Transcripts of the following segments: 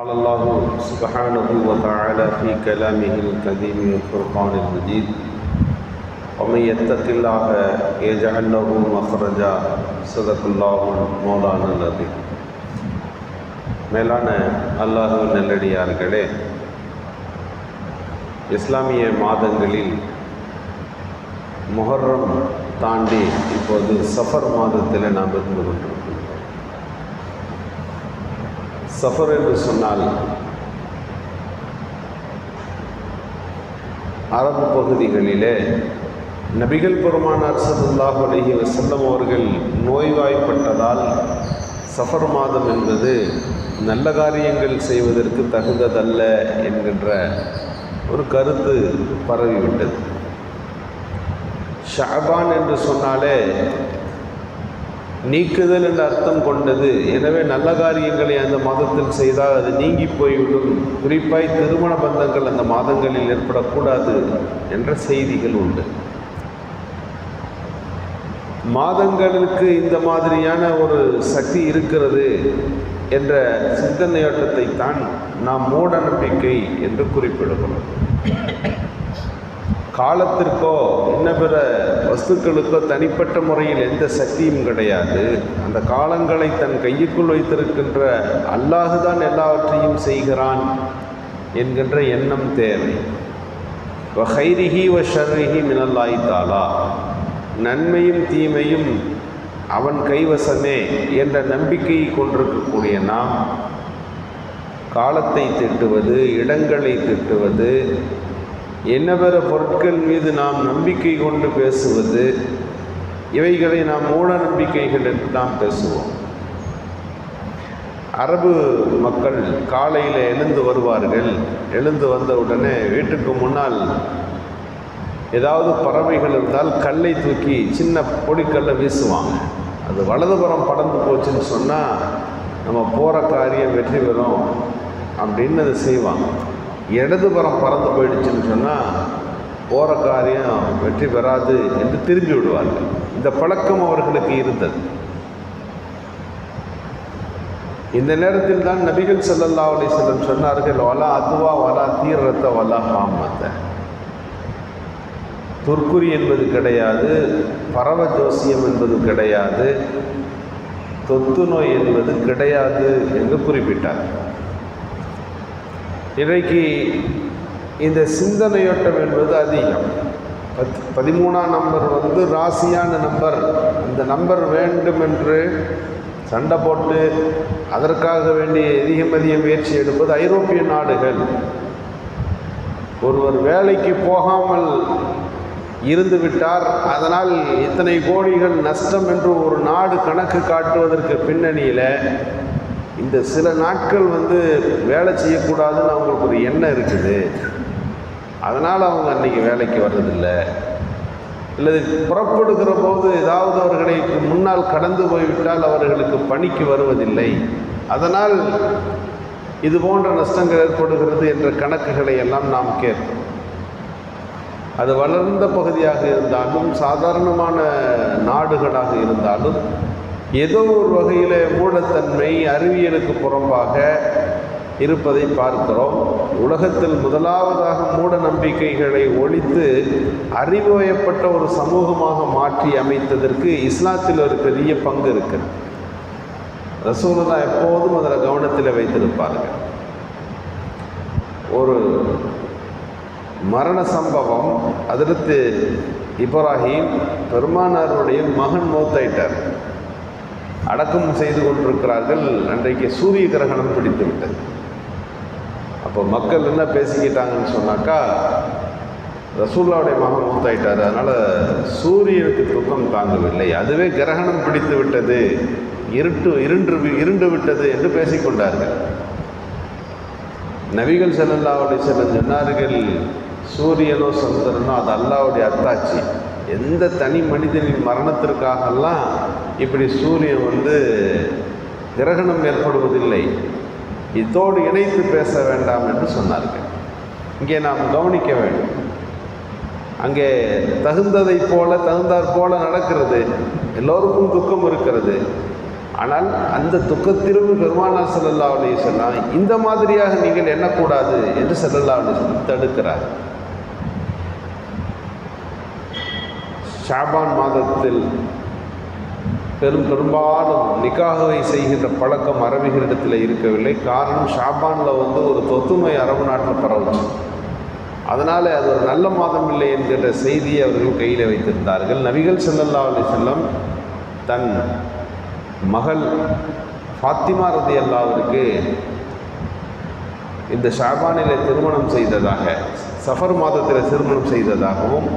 قال الله سبحانه وتعالى في كلامه الكريم والفرقان المجيد ومن يتق الله يجعل له مخرجا صدق الله مولانا العظيم மேலான அல்லாஹு நல்லடியார்களே இஸ்லாமிய மாதங்களில் முஹர்ரம் தாண்டி இப்போது சஃபர் மாதத்தில் நாம் இருந்து கொண்டிருக்கிறோம் சஃபர் என்று சொன்னால் அரபு பகுதிகளிலே நபிகள் பெருமானார் சல்லாஹ் அலஹி வசல்லம் அவர்கள் நோய்வாய்ப்பட்டதால் சஃபர் மாதம் என்பது நல்ல காரியங்கள் செய்வதற்கு தகுந்ததல்ல என்கின்ற ஒரு கருத்து பரவிவிட்டது. ஷாபான் என்று சொன்னாலே நீக்குதல் என்ற அர்த்தம் கொண்டது. எனவே நல்ல காரியங்களை அந்த மாதத்தில் செய்தால் அது நீங்கி போய்விடும் குறிப்பாய் திருமண பந்தங்கள் அந்த மாதங்களில் ஏற்படக்கூடாது என்ற செய்திகள் உண்டு. மாதங்களுக்கு இந்த மாதிரியான ஒரு சக்தி இருக்கிறது என்ற சிந்தனையோட்டத்தை தான் நாம் மூட நம்பிக்கை என்று குறிப்பிடுகிறோம். காலத்திற்கோ இன்ன பிற வஸ்துக்களுக்கோ தனிப்பட்ட முறையில் எந்த சக்தியும் கிடையாது. அந்த காலங்களை தன் கையுக்குள் வைத்திருக்கின்ற அல்லாஹுதான் எல்லாவற்றையும் செய்கிறான் என்கின்ற எண்ணம் தேவை. வ ஹைரிஹி வ ஷர்ரிஹி மினல்லாய் தாலா. நன்மையும் தீமையும் அவன் கைவசமே என்ற நம்பிக்கையை கொண்டிருக்கக்கூடிய நாம் காலத்தை திட்டுவது இடங்களை திட்டுவது என்னவெற பொருட்கள் மீது நாம் நம்பிக்கை கொண்டு பேசுவது? இவைகளை நாம் மூட நம்பிக்கைகள் என்று நாம் பேசுவோம். அரபு மக்கள் காலையில் எழுந்து வருவார்கள். எழுந்து வந்த உடனே வீட்டுக்கு முன்னால் ஏதாவது பறவைகள் இருந்தால் கல்லை தூக்கி சின்ன பொடிக்கல்லை வீசுவாங்க. அது வலதுபுறம் படந்து போச்சுன்னு சொன்னால் நம்ம போகிற காரியம் வெற்றி பெறும் அப்படின்னு அதை செய்வாங்க. இடதுபுறம் பறந்து போயிடுச்சுன்னு சொன்னால் போகிற காரியம் வெற்றி பெறாது என்று திரும்பி விடுவார்கள். இந்த பழக்கம் அவர்களுக்கு இருந்தது. இந்த நேரத்தில் தான் நபிகள் சல்லல்லா அலிஸ்லம் சொன்னார்கள் வலா அதுவா வலா தீரத்த வலா ஹாமத்த துர்க்குறி என்பது கிடையாது பரவ ஜோசியம் என்பது கிடையாது தொத்து நோய் என்பது கிடையாது என்று குறிப்பிட்டார் இன்றைக்கு இந்த சிந்தனையோட்டம் என்பது அதிகம். பத் பதிமூணாம் நம்பர் வந்து ராசியான நம்பர். இந்த நம்பர் வேண்டும் என்று சண்டை போட்டு அதற்காக வேண்டிய அதிகமதிய முயற்சி எடுப்பது ஐரோப்பிய நாடுகள். ஒருவர் வேலைக்கு போகாமல் இருந்து விட்டார். அதனால் இத்தனை கோடிகள் நஷ்டம் என்று ஒரு நாடு கணக்கு காட்டுவதற்கு பின்னணியில் இந்த சில நாட்கள் வந்து வேலை செய்யக்கூடாதுன்னு அவங்களுக்கு ஒரு எண்ணம் இருக்குது. அதனால் அவங்க அன்றைக்கி வேலைக்கு வர்றதில்லை. அல்லது புறப்படுகிற போது ஏதாவது அவர்களை முன்னால் கடந்து போய்விட்டால் அவர்களுக்கு பணிக்கு வருவதில்லை. அதனால் இது போன்ற நஷ்டங்கள் ஏற்படுகிறது என்ற கணக்குகளை எல்லாம் நாம் கேட்போம் அது வளர்ந்த பகுதியாக இருந்தாலும் சாதாரணமான நாடுகளாக இருந்தாலும் ஏதோ ஒரு வகையில் மூடத்தன்மை அறிவியலுக்கு புறம்பாக இருப்பதை பார்க்கிறோம். உலகத்தில் முதலாவதாக மூட நம்பிக்கைகளை ஒழித்து அறிவுவயப்பட்ட ஒரு சமூகமாக மாற்றி அமைத்ததற்கு இஸ்லாத்தில் ஒரு பெரிய பங்கு இருக்குது. ரசூலதா எப்போதும் அதில் கவனத்தில் வைத்திருப்பார்கள். ஒரு மரண சம்பவம் அதற்கு இப்ராஹிம் பெருமானாருடைய மகன் மூத்தாயிட்டார். அடக்கம் செய்து கொண்டிருக்கிறார்கள். அன்றைக்கு சூரிய கிரகணம் பிடித்து விட்டது. அப்போ மக்கள் என்ன பேசிக்கிட்டாங்கன்னு சொன்னாக்கா ரசூல்லாவுடைய மகன் மூத்தாயிட்டார். அதனால் சூரியனுக்கு துக்கம் தாங்கவில்லை. அதுவே கிரகணம் பிடித்து விட்டது. இருட்டு இருண்டு இருண்டு விட்டது என்று பேசிக்கொண்டார்கள். நபிகள் செல்லல்லாவுடைய சில சொன்னார்கள் சூரியனோ சந்திரனோ அது அல்லாவுடைய அத்தாட்சி. எந்த தனி மனிதனின் மரணத்திற்காகலாம் இப்படி சூரியன் வந்து கிரகணம் ஏற்படுவதில்லை. இதோடு இணைத்து பேச வேண்டாம் என்று சொன்னார்கள். இங்கே நாம் கவனிக்க வேண்டும். அங்கே தகுந்ததை போல தகுந்தாற் போல நடக்கிறது. எல்லோருக்கும் துக்கம் இருக்கிறது. ஆனால் அந்த துக்கத்திலும் பெருமானா செல்லல்லா அலி சொல்லாம் இந்த மாதிரியாக நீங்கள் எண்ணக்கூடாது என்று செல்லல்லா அலி சொல்லி தடுக்கிறார். ஷாபான் மாதத்தில் பெரும் பெரும்பாலும் நிக்காகவை செய்கின்ற பழக்கம் அரபிகளிடத்தில் இருக்கவில்லை. காரணம் ஷாபானில் வந்து ஒரு தொத்துமை அரபு நாட்டில் பரவுச்சு அதனால் அது ஒரு நல்ல மாதம் இல்லை என்கின்ற செய்தியை அவர்கள் கையில் வைத்திருந்தார்கள். நபிகள் செல்லல்லா அலி செல்லம் தன் மகள் ஃபாத்திமா ரதி அல்லாவிற்கு இந்த ஷாபானிலே திருமணம் செய்ததாக சஃபர் மாதத்தில் திருமணம் செய்ததாகவும்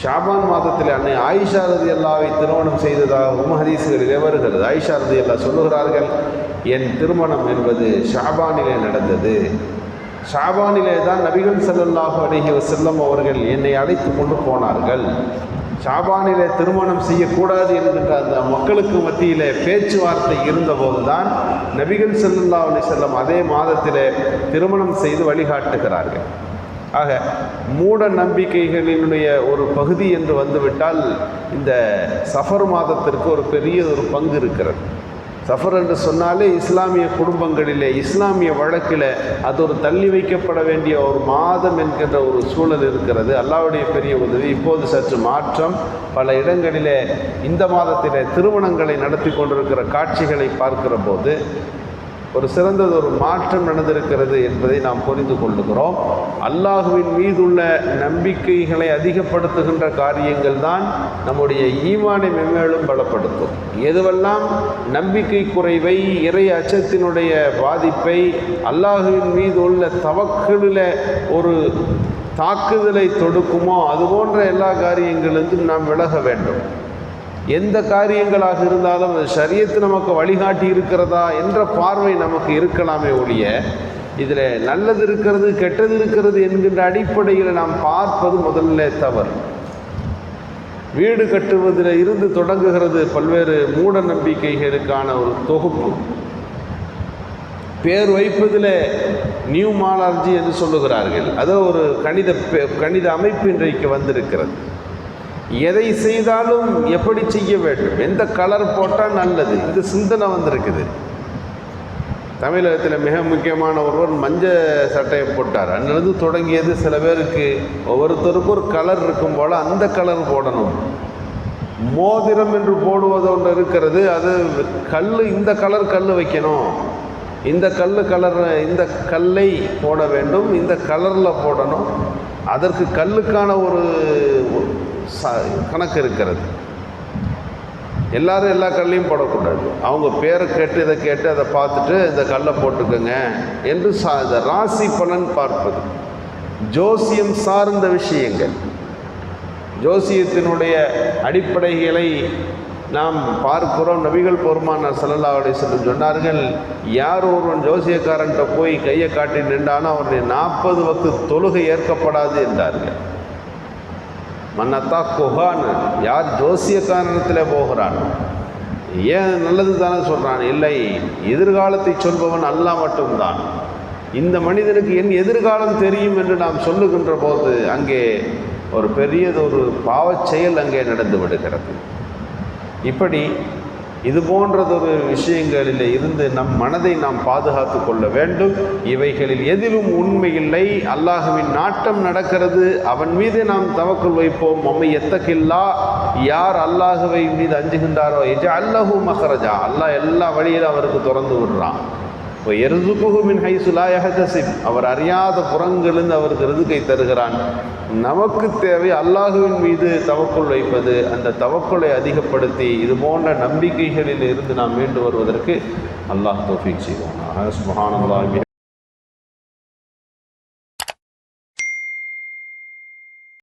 ஷாபான் மாதத்தில் அன்னை ஆயிஷா ரதி அல்லாவை திருமணம் செய்ததாகவும் ஹதீஸ்களிலே வருகிறது. ஆயிஷா ரதி அல்லா சொல்லுகிறார்கள் என் திருமணம் என்பது ஷாபானிலே நடந்தது. ஷாபானிலே தான் நபிகள் ஸல்லல்லாஹு அலைஹி வஸல்லம் அவர்கள் என்னை அழைத்து கொண்டு போனார்கள். ஷாபானிலே திருமணம் செய்யக்கூடாது என்கின்ற அந்த மக்களுக்கு மத்தியிலே பேச்சுவார்த்தை இருந்தபோது தான் நபிகள் செல்லல்லா அலி செல்லம் அதே மாதத்திலே திருமணம் செய்து வழிகாட்டுகிறார்கள். ஆக மூட நம்பிக்கைகளினுடைய ஒரு பகுதி என்று வந்துவிட்டால் இந்த சஃபர் மாதத்திற்கு ஒரு பெரிய ஒரு பங்கு இருக்கிறது. சஃபர் என்று சொன்னாலே இஸ்லாமிய குடும்பங்களிலே இஸ்லாமிய வழக்கில் அது ஒரு தள்ளி வைக்கப்பட வேண்டிய ஒரு மாதம் என்கின்ற ஒரு சூழல் இருக்கிறது. அல்லாவுடைய பெரிய உதவி. இப்போது சற்று மாற்றம். பல இடங்களிலே இந்த மாதத்திலே திருமணங்களை நடத்தி கொண்டிருக்கிற காட்சிகளை பார்க்கிற போது ஒரு சிறந்தது ஒரு மாற்றம் நடந்திருக்கிறது என்பதை நாம் புரிந்து கொள்ளுகிறோம். அல்லாஹுவின் மீதுள்ள நம்பிக்கைகளை அதிகப்படுத்துகின்ற காரியங்கள் தான் நம்முடைய ஈமானை மென்மேலும் பலப்படுத்தும். எதுவெல்லாம் நம்பிக்கை குறைவை இறை அச்சத்தினுடைய பாதிப்பை அல்லாஹுவின் மீது உள்ள தவக்களில் ஒரு தாக்குதலை தொடுக்குமோ அது போன்ற எல்லா காரியங்களிலிருந்தும் நாம் விலக வேண்டும். எந்த காரியங்களாக இருந்தாலும் அது சரியத்து நமக்கு வழிகாட்டி இருக்கிறதா என்ற பார்வை நமக்கு இருக்கலாமே ஒழிய இதில் நல்லது இருக்கிறது கெட்டது இருக்கிறது என்கின்ற அடிப்படையில் நாம் பார்ப்பது முதல்ல தவறு. வீடு கட்டுவதில் இருந்து தொடங்குகிறது பல்வேறு மூட நம்பிக்கைகளுக்கான ஒரு தொகுப்பு. பேர் வைப்பதில் நியூ மாலார்ஜி என்று சொல்லுகிறார்கள். அது ஒரு கணித பெ- கணித அமைப்பு இன்றைக்கு வந்திருக்கிறது. எதை செய்தாலும் எப்படி செய்ய வேண்டும்? எந்த கலர் போட்டால் நல்லது? இந்த சிந்தனை வந்திருக்குது. தமிழகத்தில் மிக முக்கியமான ஒருவர் மஞ்சள் சட்டையை போட்டார். அன்னிலிருந்து தொடங்கியது சில பேருக்கு ஒவ்வொருத்தருக்கும் ஒரு கலர் இருக்கும் போல் அந்த கலர் போடணும். மோதிரம் என்று போடுவது ஒன்று இருக்கிறது. அது கல் இந்த கலர் கல் வைக்கணும். இந்த கல் கலர் இந்த கல்லை போட வேண்டும். இந்த கலரில் போடணும். அதற்கு கல்லுக்கான ஒரு கணக்கு இருக்கிறது. எல்லாரும் எல்லா கல்லையும் போடக்கூடாது. அவங்க பேரை கேட்டு இதை கேட்டு அதை பார்த்துட்டு இந்த கல்லை போட்டுக்கோங்க என்று சா இந்த ராசி பலன் பார்ப்பது. ஜோசியம் சார்ந்த விஷயங்கள். ஜோசியத்தினுடைய அடிப்படைகளை நாம் பார்க்கிறோம். நபிகள் பெருமானார் சல்லல்லா அலைஹி வஸல்லம் சொன்னார்கள் யார் ஒருவன் ஜோசியக்காரன்கிட்ட போய் கையை காட்டி நின்றானோ அவருடைய நாற்பது வக்கு தொழுகை ஏற்கப்படாது என்றார்கள். மன்னத்தா குஹான் யார் ஜோசியக்காரனத்தில் போகிறான். ஏன் நல்லது தானே சொல்கிறான் இல்லை எதிர்காலத்தை சொல்பவன் அல்லா மட்டும்தான். இந்த மனிதனுக்கு என் எதிர்காலம் தெரியும் என்று நாம் சொல்லுகின்ற போது அங்கே ஒரு பெரியதொரு பாவச் செயல் அங்கே நடந்து விடுகிறது. இப்படி இது போன்றதொரு விஷயங்களில் இருந்து நம் மனதை நாம் பாதுகாத்து கொள்ள வேண்டும். இவைகளில் எதிலும் உண்மை இல்லை. அல்லாஹுவின் நாட்டம் நடக்கிறது. அவன் மீது நாம் தவக்குள் வைப்போம். அம்மை எத்தக்கில்லா யார் அல்லாஹுவை மீது அஞ்சுகின்றாரோ? எஜ அல்லஹூ மஹரஜா. அல்லாஹ் எல்லா வழியிலும் அவருக்கு திறந்து விடுறான். இப்போ எருதுகுஹு மின் ஹைசுலா யஹதசிப் அவர் அறியாத புறங்களிலிருந்து அவருக்கு ரிதுக்கை தருகிறான். நமக்கு தேவை அல்லாஹுவின் மீது தவக்குள் வைப்பது அந்த தவக்குளை அதிகப்படுத்தி இது போன்ற நம்பிக்கைகளில் இருந்து நாம் மீண்டு வருவதற்கு அல்லாஹ் தோஃபிக் செய்வோம் சுபஹானல்லாஹி